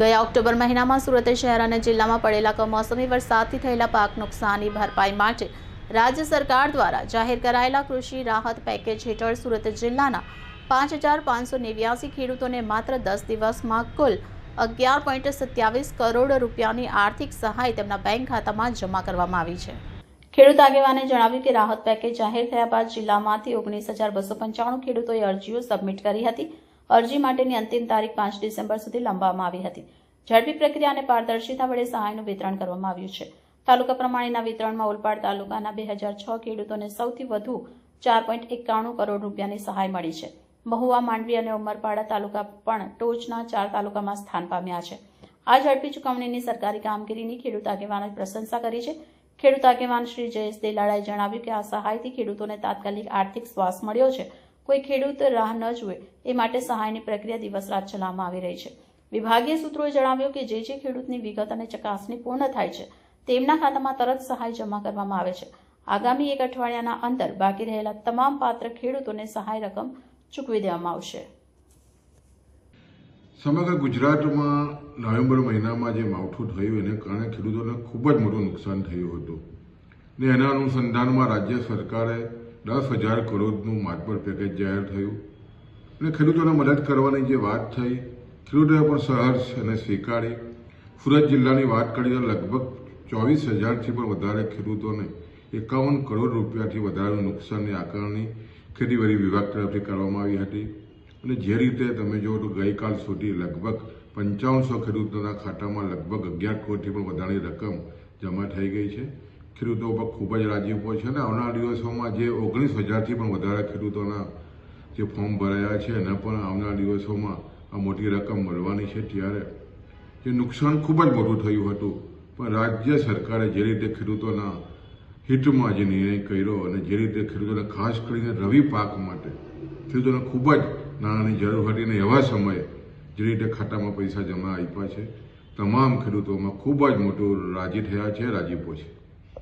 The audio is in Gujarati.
ગયા ઓક્ટોબર મહિનામાં સુરત શહેર અને જિલ્લામાં પડેલા કમોસમી વરસાદથી થયેલા પાક નુકસાનની ભરપાઈ માટે રાજ્ય સરકાર દ્વારા જાહેર કરાયેલા કૃષિ રાહત પેકેજ હેઠળ સુરત જિલ્લાના પાંચ હજાર પાંચસો નેવ્યાસી ખેડૂતોને માત્ર દસ દિવસમાં કુલ અગિયાર પોઈન્ટ સત્યાવીસ કરોડ રૂપિયાની આર્થિક સહાય તેમના બેંક ખાતામાં જમા કરવામાં આવી છે. ખેડૂત આગેવાને જણાવ્યું કે રાહત પેકેજ જાહેર થયા બાદ જિલ્લામાંથી ઓગણીસ હજાર બસો પંચાણું ખેડૂતોએ અરજીઓ સબમિટ કરી હતી. અરજી માટેની અંતિમ તારીખ પાંચ ડિસેમ્બર સુધી લંબાવવામાં આવી હતી. ઝડપી પ્રક્રિયા અને પારદર્શિતા વડે સહાયનું વિતરણ કરવામાં આવ્યું છે. તાલુકા પ્રમાણેના વિતરણમાં ઓલપાડ તાલુકાના બે હજાર છ ખેડૂતોને સૌથી વધુ ચાર પોઈન્ટ એકાણું કરોડ રૂપિયાની સહાય મળી છે. મહુવા, માંડવી અને ઉમરપાડા તાલુકા પણ ટોચના ચાર તાલુકામાં સ્થાન પામ્યા છે. આ ઝડપી ચુકવણીની સરકારી કામગીરીની ખેડૂત આગેવાનોએ પ્રશંસા કરી છે. ખેડૂત આગેવાન શ્રી જયેશ દેલાડાએ જણાવ્યું કે આ સહાયથી ખેડૂતોને તાત્કાલિક આર્થિક શ્વાસ મળ્યો છે. કોઈ ખેડૂત રાહ ન જુએ, એ માટે સહાયની પ્રક્રિયા દિવસ રાત ચલાવવામાં આવી રહી છે. વિભાગીય સૂત્રોએ જણાવ્યું કે જે જે ખેડૂતની વિગત અને ચકાસણી પૂર્ણ થાય છે, તેમના ખાતામાં તરત સહાય જમા કરવામાં આવે છે. આગામી એક અઠવાડિયાના અંદર બાકી રહેલા તમામ પાત્ર ખેડૂતોને સહાય રકમ ચૂકવી દેવામાં આવશે. સમગ્ર ગુજરાતમાં નવેમ્બર મહિનામાં જે માવઠું થયું, એને કારણે ખેડૂતોને ખૂબ જ મોટું નુકસાન થયું હતું. ને એના અનુસંધાનમાં રાજ્ય સરકારે દસ હજાર કરોડનું માતબર પેકેજ જાહેર થયું. અને ખેડૂતોને મદદ કરવાની જે વાત થઈ, ખેડૂતોએ પણ સહર્ષ અને સ્વીકારી. સુરત જિલ્લાની વાત કરીએ તો લગભગ ચોવીસ હજારથી પણ વધારે ખેડૂતોને એકાવન કરોડ રૂપિયાથી વધારેનું નુકસાનની આકારણી ખેતીવાડી વિભાગ તરફથી કરવામાં આવી હતી. અને જે રીતે તમે જુઓ તો ગઈકાલ સુધી લગભગ પંચાવનસો ખેડૂતોના ખાતામાં લગભગ અગિયાર કરોડથી પણ વધારેની રકમ જમા થઈ ગઈ છે. ખેડૂતો પર ખૂબ જ રાજીપો છે અને આવનારા દિવસોમાં જે ઓગણીસ હજારથી પણ વધારે ખેડૂતોના જે ફોર્મ ભરાયા છે, એના પણ આવનારા દિવસોમાં આ મોટી રકમ મળવાની છે. ત્યારે જે નુકસાન ખૂબ જ મોટું થયું હતું, પણ રાજ્ય સરકારે જે રીતે ખેડૂતોના હિતમાં જે નિર્ણય કર્યો અને જે રીતે ખેડૂતોને ખાસ કરીને રવિ પાક માટે ખેડૂતોને ખૂબ જ નાણાંની જરૂર હતી અને એવા સમયે જે રીતે ખાતામાં પૈસા જમા આપ્યા છે, તમામ ખેડૂતોમાં ખૂબ જ મોટું રાજી થયા છે રાજીપો છે.